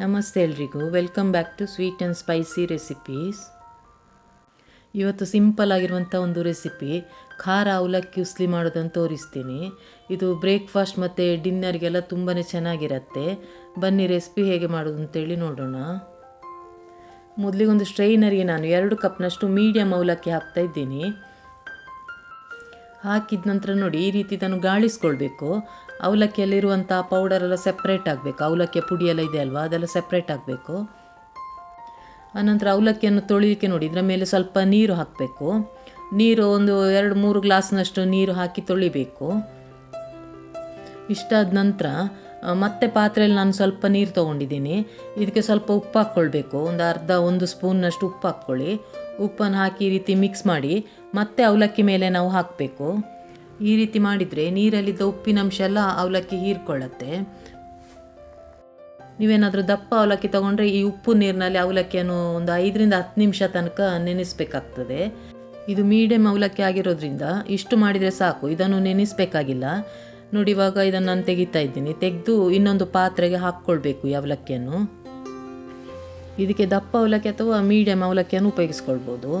ನಮಸ್ತೆ ಎಲ್ರಿಗೂ. Welcome back to sweet and spicy recipes ಇವತ್ತು ಸಿಂಪಲ್ ಆಗಿರುವಂಥ ಒಂದು ರೆಸಿಪಿ ಖಾರ ಅವಲಕ್ಕಿ ಉಸ್ಲಿ ಮಾಡೋದನ್ನು ತೋರಿಸ್ತೀನಿ. ಇದು ಬ್ರೇಕ್ಫಾಸ್ಟ್ ಮತ್ತು ಡಿನ್ನರ್ಗೆಲ್ಲ ತುಂಬಾ ಚೆನ್ನಾಗಿರತ್ತೆ. ಬನ್ನಿ ರೆಸಿಪಿ ಹೇಗೆ ಮಾಡೋದು ಅಂತೇಳಿ ನೋಡೋಣ. ಮೊದಲಿಗೊಂದು ಸ್ಟ್ರೈನರಿಗೆ ನಾನು ಎರಡು ಕಪ್ನಷ್ಟು ಮೀಡಿಯಮ್ ಅವಲಕ್ಕಿ ಹಾಕ್ತಾ ಇದ್ದೀನಿ. ಹಾಕಿದ ನಂತರ ನೋಡಿ ಈ ರೀತಿ ಇದನ್ನು ಗಾಳಿಸ್ಕೊಳ್ಬೇಕು. ಅವಲಕ್ಕಿಯಲ್ಲಿರುವಂಥ ಪೌಡರೆಲ್ಲ ಸೆಪ್ರೇಟ್ ಆಗಬೇಕು. ಅವಲಕ್ಕಿಯ ಪುಡಿ ಎಲ್ಲ ಇದೆ ಅಲ್ವಾ? ಅದೆಲ್ಲ ಸೆಪ್ರೇಟ್ ಆಗಬೇಕು. ಆನಂತರ ಅವಲಕ್ಕಿಯನ್ನು ತೊಳಿಲಿಕ್ಕೆ ನೋಡಿ, ಇದರ ಮೇಲೆ ಸ್ವಲ್ಪ ನೀರು ಹಾಕಬೇಕು. ನೀರು ಒಂದು ಎರಡು ಮೂರು ಗ್ಲಾಸ್ನಷ್ಟು ನೀರು ಹಾಕಿ ತೊಳಿಬೇಕು. ಇಷ್ಟಾದ ನಂತರ ಮತ್ತೆ ಪಾತ್ರೆಯಲ್ಲಿ ನಾನು ಸ್ವಲ್ಪ ನೀರು ತೊಗೊಂಡಿದ್ದೀನಿ. ಇದಕ್ಕೆ ಸ್ವಲ್ಪ ಉಪ್ಪು ಹಾಕ್ಕೊಳ್ಬೇಕು. ಒಂದು ಅರ್ಧ, ಒಂದು ಸ್ಪೂನ್ನಷ್ಟು ಉಪ್ಪು ಹಾಕ್ಕೊಳ್ಳಿ. ಉಪ್ಪನ್ನು ಹಾಕಿ ಈ ರೀತಿ ಮಿಕ್ಸ್ ಮಾಡಿ ಮತ್ತೆ ಅವಲಕ್ಕಿ ಮೇಲೆ ನಾವು ಹಾಕಬೇಕು. ಈ ರೀತಿ ಮಾಡಿದರೆ ನೀರಲ್ಲಿದ್ದ ಉಪ್ಪಿನಂಶ ಎಲ್ಲ ಅವಲಕ್ಕಿ ಹೀರ್ಕೊಳ್ಳುತ್ತೆ. ನೀವೇನಾದರೂ ದಪ್ಪ ಅವಲಕ್ಕಿ ತಗೊಂಡ್ರೆ ಈ ಉಪ್ಪು ನೀರಿನಲ್ಲಿ ಅವಲಕ್ಕಿಯನ್ನು ಒಂದು ಐದರಿಂದ ಹತ್ತು ನಿಮಿಷ ತನಕ ನೆನೆಸಬೇಕಾಗ್ತದೆ. ಇದು ಮೀಡಿಯಮ್ ಅವಲಕ್ಕಿ ಆಗಿರೋದ್ರಿಂದ ಇಷ್ಟು ಮಾಡಿದರೆ ಸಾಕು. ಇದನ್ನು ನೆನೆಸಬೇಕಾಗಿಲ್ಲ. ನೋಡಿ ಇವಾಗ ಇದನ್ನು ನಾನು ತೆಗಿತಾ ಇದ್ದೀನಿ. ತೆಗೆದು ಇನ್ನೊಂದು ಪಾತ್ರೆಗೆ ಹಾಕ್ಕೊಳ್ಬೇಕು ಈ ಅವಲಕ್ಕಿಯನ್ನು. ಇದಕ್ಕೆ ದಪ್ಪ ಅವಲಕ್ಕಿ ಅಥವಾ ಮೀಡಿಯಂ ಅವಲಕ್ಕಿಯನ್ನು ಉಪಯೋಗಿಸ್ಕೊಳ್ಬೋದು.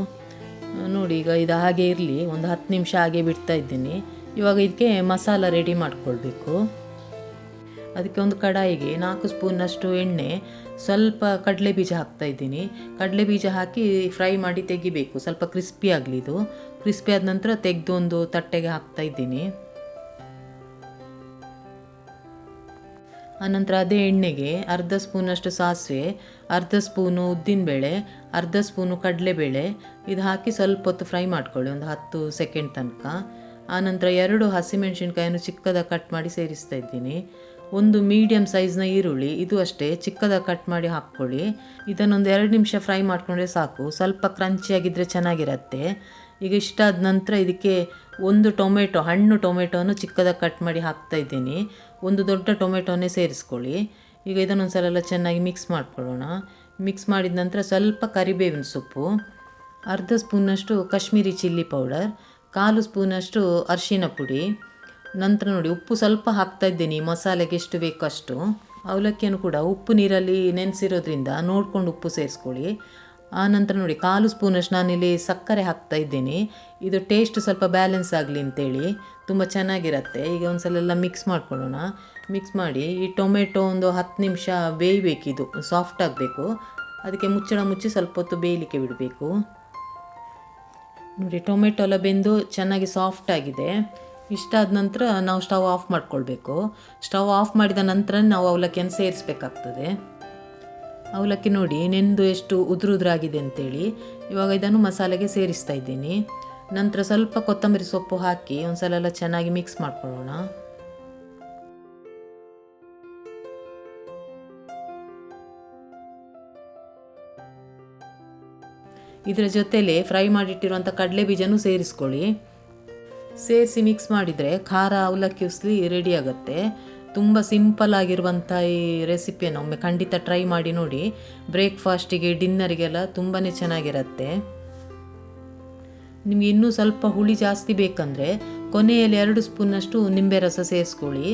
ನೋಡಿ, ಈಗ ಇದು ಹಾಗೆ ಇರಲಿ, ಒಂದು ಹತ್ತು ನಿಮಿಷ ಹಾಗೆ ಬಿಡ್ತಾ ಇದ್ದೀನಿ. ಇವಾಗ ಇದಕ್ಕೆ ಮಸಾಲ ರೆಡಿ ಮಾಡಿಕೊಳ್ಬೇಕು. ಅದಕ್ಕೆ ಒಂದು ಕಡಾಯಿಗೆ ನಾಲ್ಕು ಸ್ಪೂನಷ್ಟು ಎಣ್ಣೆ, ಸ್ವಲ್ಪ ಕಡಲೆ ಬೀಜ ಹಾಕ್ತಾ ಇದ್ದೀನಿ. ಕಡಲೆ ಬೀಜ ಹಾಕಿ ಫ್ರೈ ಮಾಡಿ ತೆಗಿಬೇಕು. ಸ್ವಲ್ಪ ಕ್ರಿಸ್ಪಿ ಆಗಲಿ ಇದು. ಕ್ರಿಸ್ಪಿ ಆದ ನಂತರ ತೆಗೆದು ಒಂದು ತಟ್ಟೆಗೆ ಹಾಕ್ತಾ ಇದ್ದೀನಿ. ಆನಂತರ ಅದೇ ಎಣ್ಣೆಗೆ ಅರ್ಧ ಸ್ಪೂನಷ್ಟು ಸಾಸಿವೆ, ಅರ್ಧ ಸ್ಪೂನು ಉದ್ದಿನಬೇಳೆ, ಅರ್ಧ ಸ್ಪೂನು ಕಡಲೆಬೇಳೆ, ಇದು ಹಾಕಿ ಸ್ವಲ್ಪ ಹೊತ್ತು ಫ್ರೈ ಮಾಡ್ಕೊಳ್ಳಿ, ಒಂದು ಹತ್ತು ಸೆಕೆಂಡ್ ತನಕ. ಆನಂತರ ಎರಡು ಹಸಿಮೆಣಸಿನ್ಕಾಯನ್ನು ಚಿಕ್ಕದಾಗಿ ಕಟ್ ಮಾಡಿ ಸೇರಿಸ್ತಾ ಇದ್ದೀನಿ. ಒಂದು ಮೀಡಿಯಮ್ ಸೈಜ್ನ ಈರುಳ್ಳಿ, ಇದು ಅಷ್ಟೇ, ಚಿಕ್ಕದಾಗಿ ಕಟ್ ಮಾಡಿ ಹಾಕ್ಕೊಳ್ಳಿ. ಇದನ್ನೊಂದು ಎರಡು ನಿಮಿಷ ಫ್ರೈ ಮಾಡಿಕೊಂಡ್ರೆ ಸಾಕು. ಸ್ವಲ್ಪ ಕ್ರಂಚಿಯಾಗಿದ್ದರೆ ಚೆನ್ನಾಗಿರತ್ತೆ. ಈಗ ಇಷ್ಟ ಆದ ನಂತರ ಇದಕ್ಕೆ ಒಂದು ಟೊಮೆಟೊ, ಹಣ್ಣು ಟೊಮೆಟೊವನ್ನು ಚಿಕ್ಕದಾಗಿ ಕಟ್ ಮಾಡಿ ಹಾಕ್ತಾ ಇದ್ದೀನಿ. ಒಂದು ದೊಡ್ಡ ಟೊಮೆಟೊನೇ ಸೇರಿಸ್ಕೊಳ್ಳಿ. ಈಗ ಇದನ್ನೊಂದು ಸಲ ಎಲ್ಲ ಚೆನ್ನಾಗಿ ಮಿಕ್ಸ್ ಮಾಡ್ಕೊಳ್ಳೋಣ. ಮಿಕ್ಸ್ ಮಾಡಿದ ನಂತರ ಸ್ವಲ್ಪ ಕರಿಬೇವಿನ ಸೊಪ್ಪು, ಅರ್ಧ ಸ್ಪೂನಷ್ಟು ಕಾಶ್ಮೀರಿ ಚಿಲ್ಲಿ ಪೌಡರ್, ಕಾಲು ಸ್ಪೂನಷ್ಟು ಅರಿಶಿನ ಪುಡಿ. ನಂತರ ನೋಡಿ ಉಪ್ಪು ಸ್ವಲ್ಪ ಹಾಕ್ತಾ ಇದ್ದೀನಿ. ಮಸಾಲೆಗೆ ಎಷ್ಟು ಬೇಕೋ ಅಷ್ಟು. ಅವಲಕ್ಕಿಯನ್ನು ಕೂಡ ಉಪ್ಪು ನೀರಲ್ಲಿ ನೆನೆಸಿರೋದ್ರಿಂದ ನೋಡ್ಕೊಂಡು ಉಪ್ಪು ಸೇರಿಸ್ಕೊಳ್ಳಿ. ಆ ನಂತರ ನೋಡಿ, ಕಾಲು ಸ್ಪೂನಷ್ಟು ನಾನಿಲ್ಲಿ ಸಕ್ಕರೆ ಹಾಕ್ತಾ ಇದ್ದೀನಿ. ಇದು ಟೇಸ್ಟ್ ಸ್ವಲ್ಪ ಬ್ಯಾಲೆನ್ಸ್ ಆಗಲಿ ಅಂತೇಳಿ. ತುಂಬ ಚೆನ್ನಾಗಿರುತ್ತೆ. ಈಗ ಒಂದ್ಸಲ ಎಲ್ಲ ಮಿಕ್ಸ್ ಮಾಡ್ಕೊಳ್ಳೋಣ. ಮಿಕ್ಸ್ ಮಾಡಿ ಈ ಟೊಮೆಟೊ ಒಂದು ಹತ್ತು ನಿಮಿಷ ಬೇಯಬೇಕಿದು ಸಾಫ್ಟ್ ಆಗಬೇಕು. ಅದಕ್ಕೆ ಮುಚ್ಚಳ ಮುಚ್ಚಿ ಸ್ವಲ್ಪ ಹೊತ್ತು ಬೇಯಲಿಕ್ಕೆ ಬಿಡಬೇಕು. ನೋಡಿ, ಟೊಮೆಟೊ ಎಲ್ಲ ಬೆಂದು ಚೆನ್ನಾಗಿ ಸಾಫ್ಟ್ ಆಗಿದೆ. ಇಷ್ಟಾದ ನಂತರ ನಾವು ಸ್ಟವ್ ಆಫ್ ಮಾಡ್ಕೊಳ್ಬೇಕು. ಸ್ಟವ್ ಆಫ್ ಮಾಡಿದ ನಂತರ ನಾವು ಅವಲಕ್ಕಿಯನ್ನು ಸೇರಿಸ್ಬೇಕಾಗ್ತದೆ. ಅವಲಕ್ಕಿ ನೋಡಿ, ನೆಂದು ಎಷ್ಟು ಉದುರು ಉದುರಾಗಿದೆ ಅಂತೇಳಿ ಇವಾಗ ಇದನ್ನು ಮಸಾಲೆಗೆ ಸೇರಿಸ್ತಾ ಇದ್ದೀನಿ. ನಂತರ ಸ್ವಲ್ಪ ಕೊತ್ತಂಬರಿ ಸೊಪ್ಪು ಹಾಕಿ ಒಂದ್ಸಲ ಎಲ್ಲ ಚೆನ್ನಾಗಿ ಮಿಕ್ಸ್ ಮಾಡ್ಕೊಳ್ಳೋಣ. ಇದರ ಜೊತೆಲೆ ಫ್ರೈ ಮಾಡಿಟ್ಟಿರುವಂಥ ಕಡಲೆ ಬೀಜನೂ ಸೇರಿಸ್ಕೊಳ್ಳಿ. ಸೇರಿಸಿ ಮಿಕ್ಸ್ ಮಾಡಿದರೆ ಖಾರ ಅವಲಕ್ಕಿ ಉಸ್ಲಿ ರೆಡಿ ಆಗುತ್ತೆ. ತುಂಬ ಸಿಂಪಲ್ ಆಗಿರುವಂಥ ಈ ರೆಸಿಪಿಯನ್ನು ಒಮ್ಮೆ ಖಂಡಿತ ಟ್ರೈ ಮಾಡಿ ನೋಡಿ. ಬ್ರೇಕ್ಫಾಸ್ಟಿಗೆ, ಡಿನ್ನರಿಗೆಲ್ಲ ತುಂಬಾ ಚೆನ್ನಾಗಿರುತ್ತೆ. ನಿಮಗೆ ಇನ್ನೂ ಸ್ವಲ್ಪ ಹುಳಿ ಜಾಸ್ತಿ ಬೇಕಂದರೆ ಕೊನೆಯಲ್ಲಿ ಎರಡು ಸ್ಪೂನಷ್ಟು ನಿಂಬೆ ರಸ ಸೇರಿಸ್ಕೊಳ್ಳಿ.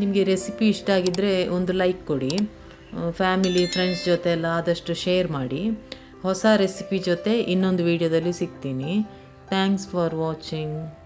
ನಿಮಗೆ ರೆಸಿಪಿ ಇಷ್ಟ ಆಗಿದ್ದರೆ ಒಂದು ಲೈಕ್ ಕೊಡಿ. ಫ್ಯಾಮಿಲಿ, ಫ್ರೆಂಡ್ಸ್ ಜೊತೆ ಎಲ್ಲ ಆದಷ್ಟು ಶೇರ್ ಮಾಡಿ. ಹೊಸ ರೆಸಿಪಿ ಜೊತೆ ಇನ್ನೊಂದು ವಿಡಿಯೋದಲ್ಲಿ ಸಿಗ್ತೀನಿ. Thanks for watching